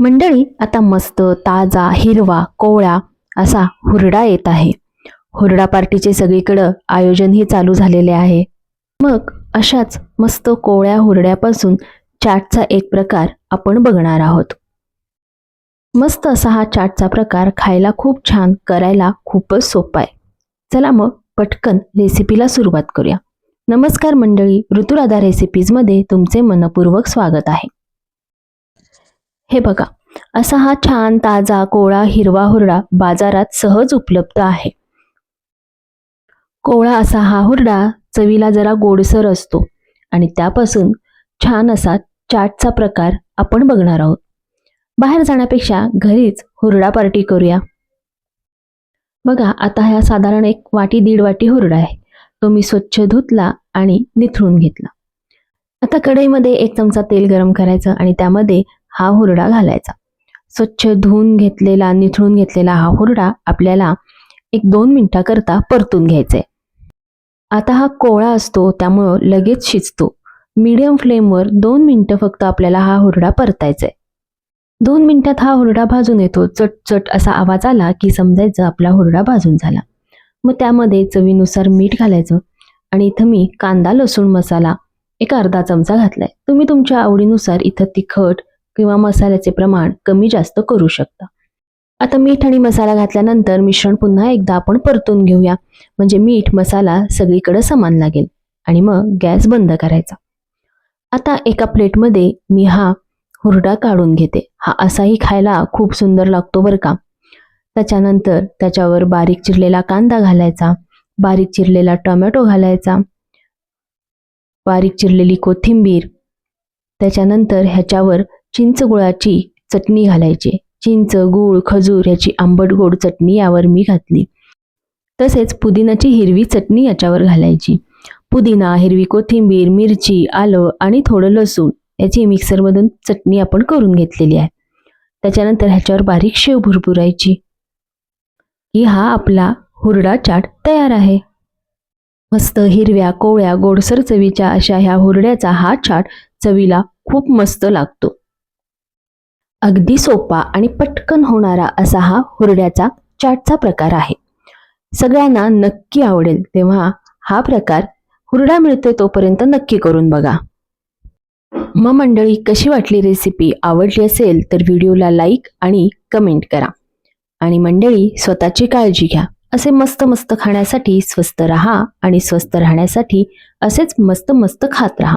मंडळी आता मस्त ताजा हिरवा कोवळा असा हुरडा येत आहे. हुरडा पार्टीचे सगळीकडं आयोजनही चालू झालेले आहे. मग अशाच मस्त कोवळ्या हुरड्यापासून चाटचा एक प्रकार आपण बघणार आहोत. मस्त असा हा चाटचा प्रकार खायला खूप छान करायला खूपच सोपा आहे. चला मग पटकन रेसिपीला सुरुवात करूया. नमस्कार मंडळी ऋतुराधा रेसिपीजमध्ये तुमचे मनपूर्वक स्वागत आहे. हे बघा असा हा छान ताजा कोळा हिरवा हुरडा बाजारात सहज उपलब्ध आहे. कोवळा असा हा हुरडा चवीला जरा गोडसर असतो आणि त्यापासून छान असा चाटचा प्रकार आपण बघणार आहोत. बाहेर जाण्यापेक्षा घरीच हुरडा पार्टी करूया. बघा आता ह्या साधारण एक वाटी दीड वाटी हुरडा आहे. तो मी स्वच्छ धुतला आणि निथळून घेतला. आता कढईमध्ये एक चमचा तेल गरम करायचं आणि त्यामध्ये हा हुरडा घालायचा. स्वच्छ धुवून घेतलेला निथळून घेतलेला हा हुरडा आपल्याला एक दोन मिनिटाकरता परतून घ्यायचा आहे आता हा कोळा असतो त्यामुळं लगेच शिजतो. मीडियम फ्लेमवर दोन मिनटं फक्त आपल्याला हा हुरडा परतायचा आहे दोन मिनिटात हा हुरडा भाजून येतो. चट चट असा आवाज आला की समजायचं आपला हुरडा भाजून झाला. मग त्यामध्ये चवीनुसार मीठ घालायचं आणि इथं मी कांदा लसूण मसाला एक अर्धा चमचा घातलाय. तुम्ही तुमच्या आवडीनुसार इथं तिखट किंवा मसाल्याचे प्रमाण कमी जास्त करू शकता. आता मीठ आणि मसाला घातल्यानंतर मिश्रण पुन्हा एकदा आपण परतून घेऊया. म्हणजे मीठ मसाला सगळीकडे समान लागेल आणि मग गॅस बंद करायचा. आता एका प्लेटमध्ये मी हा हुरडा काढून घेते. हा असाही खायला खूप सुंदर लागतो बरं का. त्याच्यानंतर त्याच्यावर बारीक चिरलेला कांदा घालायचा बारीक चिरलेला टोमॅटो घालायचा बारीक चिरलेली कोथिंबीर त्याच्यानंतर ह्याच्यावर चिंच गुळाची चटणी घालायची. चिंच गूळ खजूर ह्याची आंबट गोड चटणी यावर मी घातली. तसेच पुदिनाची हिरवी चटणी याच्यावर घालायची. पुदिना हिरवी कोथिंबीर मिरची आलं आणि थोडं लसूण याची मिक्सरमधून चटणी आपण करून घेतलेली आहे. त्याच्यानंतर ह्याच्यावर बारीक शेव भुरभुरायची. की हा आपला हुरडा चाट तयार आहे. मस्त हिरव्या कोवळ्या गोडसर चवीच्या अशा ह्या हुरड्याचा हा चाट चवीला खूप मस्त लागतो. अगदी सोपा आणि पटकन होणारा असा हा हुरड्याचा चाटचा प्रकार आहे. सगळ्यांना नक्की आवडेल तेव्हा हा प्रकार हुरडा मिळतोय तोपर्यंत नक्की करून बघा. मग मंडळी कशी वाटली रेसिपी आवडली असेल तर व्हिडिओला लाईक आणि कमेंट करा. आणि मंडळी स्वतःची काळजी घ्या. असे मस्त मस्त खाण्यासाठी स्वस्त राहा आणि स्वस्त राहण्यासाठी असेच मस्त मस्त खात राहा.